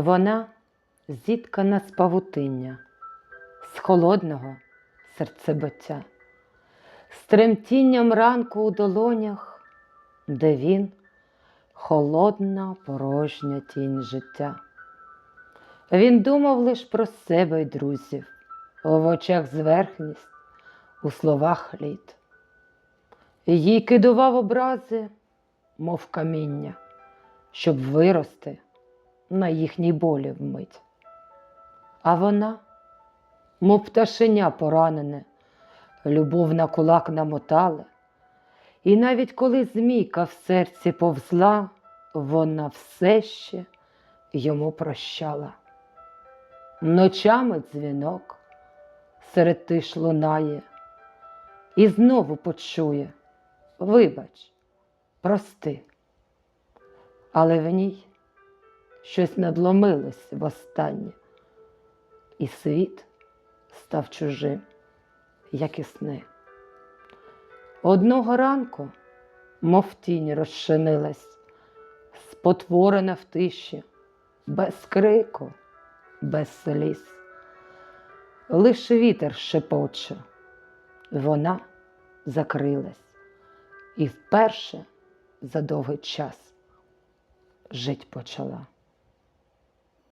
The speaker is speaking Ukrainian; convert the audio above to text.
Вона зіткана з павутиння, з холодного серцебиття, з тремтінням ранку у долонях, де він холодна порожня тінь життя. Він думав лиш про себе й друзів, в очах зверхність, у словах лід. Їй кидував образи, мов каміння, щоб вирости на їхній болі вмить. А вона, мов пташеня поранене, любов на кулак намотала, і навіть коли змійка в серці повзла, вона все ще йому прощала. Ночами дзвінок серед тиш лунає, і знову почує вибач, прости. Але в ній щось надломилось востаннє, і світ став чужим, як і сни. Одного ранку, мов тінь розчинилась, спотворена в тиші, без крику, без сліз. Лиш вітер шепоче, вона закрилась і вперше за довгий час жить почала.